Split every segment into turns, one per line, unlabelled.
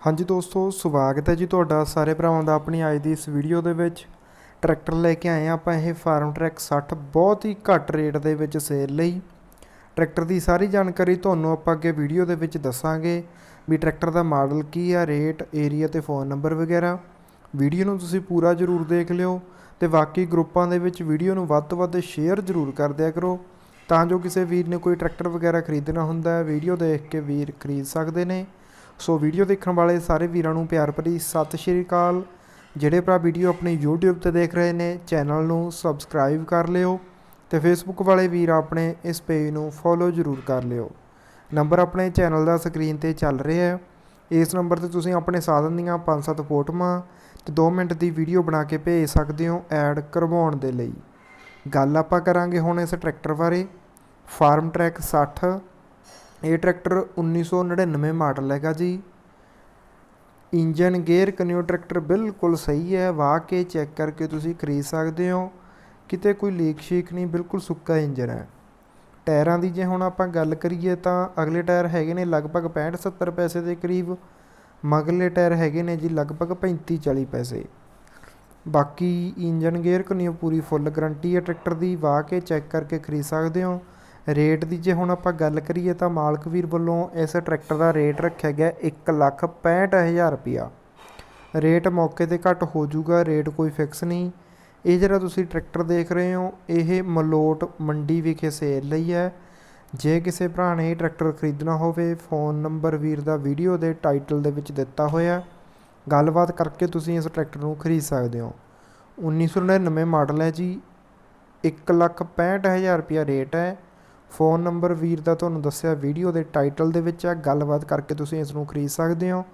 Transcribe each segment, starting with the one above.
ਹਾਂਜੀ ਦੋਸਤੋ, ਸਵਾਗਤ ਹੈ ਜੀ ਤੁਹਾਡਾ ਸਾਰੇ ਭਰਾਵਾਂ ਦਾ ਆਪਣੀ ਅੱਜ ਦੀ ਇਸ ਵੀਡੀਓ ਦੇ ਵਿੱਚ। ਟਰੈਕਟਰ ਲੈ ਕੇ ਆਏ ਹਾਂ ਆਪਾਂ ਇਹ ਫਾਰਮ ਟਰੈਕ 60 ਬਹੁਤ ਹੀ ਘੱਟ ਰੇਟ ਦੇ ਵਿੱਚ ਸੇਲ ਲਈ। ਟਰੈਕਟਰ ਦੀ ਸਾਰੀ ਜਾਣਕਾਰੀ ਤੁਹਾਨੂੰ ਆਪਾਂ ਅੱਗੇ ਵੀਡੀਓ ਦੇ ਵਿੱਚ ਦੱਸਾਂਗੇ ਵੀ ਟਰੈਕਟਰ ਦਾ ਮਾਡਲ ਕੀ ਆ, ਰੇਟ ਏਰੀਆ ਤੇ ਫੋਨ ਨੰਬਰ ਵਗੈਰਾ। ਵੀਡੀਓ ਨੂੰ ਤੁਸੀਂ ਪੂਰਾ ਜ਼ਰੂਰ ਦੇਖ ਲਿਓ ਤੇ ਬਾਕੀ ਗਰੁੱਪਾਂ ਦੇ ਵਿੱਚ ਵੀਡੀਓ ਨੂੰ ਵੱਧ ਤੋਂ ਵੱਧ ਸ਼ੇਅਰ ਜ਼ਰੂਰ ਕਰ ਦਿਆ ਕਰੋ ਤਾਂ ਜੋ ਕਿਸੇ ਵੀਰ ਨੇ ਕੋਈ ਟਰੈਕਟਰ ਵਗੈਰਾ ਖਰੀਦਣਾ ਹੁੰਦਾ ਹੈ ਵੀਡੀਓ ਦੇਖ ਕੇ ਵੀਰ ਖਰੀਦ ਸਕਦੇ ਨੇ। ਸੋ ਵੀਡੀਓ ਦੇਖਣ ਵਾਲੇ ਸਾਰੇ ਵੀਰਾਂ ਨੂੰ ਪਿਆਰ ਭਰੀ ਸਤਿ ਸ਼੍ਰੀ ਅਕਾਲ। ਜਿਹੜੇ ਭਰਾ ਵੀਡੀਓ ਆਪਣੀ YouTube ਤੇ ਦੇਖ ਰਹੇ ਨੇ, ਚੈਨਲ ਨੂੰ ਸਬਸਕ੍ਰਾਈਬ ਕਰ ਲਿਓ ਤੇ Facebook ਵਾਲੇ ਵੀਰ ਆਪਣੇ ਇਸ ਪੇਜ ਨੂੰ ਫੋਲੋ ਜ਼ਰੂਰ ਕਰ ਲਿਓ। ਨੰਬਰ ਆਪਣੇ ਚੈਨਲ ਦਾ ਸਕਰੀਨ ਤੇ ਚੱਲ ਰਿਹਾ ਹੈ। ਇਸ ਨੰਬਰ ਤੇ ਤੁਸੀਂ ਆਪਣੇ ਸਾਧਨ ਦੀਆਂ 5-7 ਫੋਟੋਆਂ ਤੇ 2 ਮਿੰਟ ਦੀ ਵੀਡੀਓ ਬਣਾ ਕੇ ਭੇਜ ਸਕਦੇ ਹੋ ਐਡ ਕਰਵਾਉਣ ਦੇ ਲਈ। ਗੱਲ ਆਪਾਂ ਕਰਾਂਗੇ ਹੁਣ ਇਸ ਟਰੈਕਟਰ ਬਾਰੇ। ਫਾਰਮ ਟਰੈਕ 60 ਇਹ ਟਰੈਕਟਰ 1999 ਮਾਡਲ ਹੈਗਾ ਜੀ। ਇੰਜਨ ਗੇਅਰ ਕਨਿਓ ਟਰੈਕਟਰ ਬਿਲਕੁਲ ਸਹੀ ਹੈ। ਵਾਹ ਕੇ ਚੈੱਕ ਕਰਕੇ ਤੁਸੀਂ ਖਰੀਦ ਸਕਦੇ ਹੋ। ਕਿਤੇ ਕੋਈ ਲੀਕ ਸ਼ੀਕ ਨਹੀਂ, ਬਿਲਕੁਲ ਸੁੱਕਾ ਇੰਜਨ ਹੈ। ਟਾਇਰਾਂ ਦੀ ਜੇ ਹੁਣ ਆਪਾਂ ਗੱਲ ਕਰੀਏ ਤਾਂ ਅਗਲੇ ਟਾਇਰ ਹੈਗੇ ਨੇ ਲਗਭਗ 65 70 ਪੈਸੇ ਦੇ ਕਰੀਬ। ਮਗਲੇ ਟਾਇਰ ਹੈਗੇ ਨੇ ਜੀ ਲਗਭਗ 35 40 ਪੈਸੇ। ਬਾਕੀ ਇੰਜਨ ਗੇਅਰ ਕਨਿਓ ਪੂਰੀ ਫੁੱਲ ਗਰੰਟੀ ਹੈ ਟਰੈਕਟਰ ਦੀ। ਵਾਹ ਕੇ ਚੈੱਕ ਕਰਕੇ ਖਰੀਦ ਸਕਦੇ ਹੋ। ਰੇਟ ਦੀ ਜੇ ਹੁਣ ਆਪਾਂ ਗੱਲ ਕਰੀਏ ਤਾਂ ਮਾਲਕ ਵੀਰ ਵੱਲੋਂ ਇਸ ਟਰੈਕਟਰ ਦਾ ਰੇਟ ਰੱਖਿਆ ਗਿਆ 165000 ਰੁਪਿਆ ਰੇਟ ਮੌਕੇ ਤੇ ਘੱਟ ਹੋ ਜਾਊਗਾ, ਰੇਟ ਕੋਈ ਫਿਕਸ ਨਹੀਂ। ਇਹ ਜਿਹੜਾ ਤੁਸੀਂ ਟਰੈਕਟਰ ਦੇਖ ਰਹੇ ਹੋ, ਇਹ ਮਲੋਟ ਮੰਡੀ ਵਿਖੇ ਸੇਲ ਲਈ ਹੈ। ਜੇ ਕਿਸੇ ਭਰਾ ਨੇ ਇਹ ਟਰੈਕਟਰ ਖਰੀਦਣਾ ਹੋਵੇ, ਫੋਨ ਨੰਬਰ ਵੀਰ ਦਾ ਵੀਡੀਓ ਦੇ ਟਾਈਟਲ ਦੇ ਵਿੱਚ ਦਿੱਤਾ ਹੋਇਆ। ਗੱਲਬਾਤ ਕਰਕੇ ਤੁਸੀਂ ਇਸ ਟਰੈਕਟਰ ਨੂੰ ਖਰੀਦ ਸਕਦੇ ਹੋ। 1999 ਮਾਡਲ ਹੈ ਜੀ 165000 ਰੁਪਿਆ ਰੇਟ ਹੈ। ਫੋਨ ਨੰਬਰ ਵੀਰ ਦਾ ਤੁਹਾਨੂੰ ਦੱਸਿਆ, ਵੀਡੀਓ ਦੇ ਟਾਈਟਲ ਦੇ ਵਿੱਚ ਆ ਗੱਲਬਾਤ ਕਰਕੇ ਤੁਸੀਂ ਇਸ ਨੂੰ ਖਰੀਦ ਸਕਦੇ ਹੋ।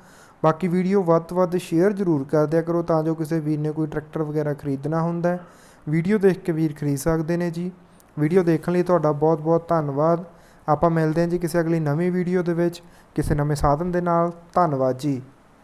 ਬਾਕੀ ਵੀਡੀਓ ਵੱਧ ਤੋਂ ਵੱਧ ਸ਼ੇਅਰ ਜ਼ਰੂਰ ਕਰ ਦਿਆ ਕਰੋ ਤਾਂ ਜੋ ਕਿਸੇ ਵੀਰ ਨੇ ਕੋਈ ਟਰੈਕਟਰ ਵਗੈਰਾ ਖਰੀਦਣਾ ਹੁੰਦਾ ਹੈ। ਵੀਡੀਓ ਦੇਖ ਕੇ ਵੀਰ ਖਰੀਦ ਸਕਦੇ ਨੇ ਜੀ। ਵੀਡੀਓ ਦੇਖਣ ਲਈ ਤੁਹਾਡਾ ਬਹੁਤ ਬਹੁਤ ਧੰਨਵਾਦ। ਆਪਾਂ ਮਿਲਦੇ ਹਾਂ ਜੀ ਕਿਸੇ ਅਗਲੀ ਨਵੀਂ ਵੀਡੀਓ ਦੇ ਵਿੱਚ। ਕਿਸੇ ਨਵੇਂ ਸਾਧਨ ਦੇ ਨਾਲ। ਧੰਨਵਾਦ ਜੀ।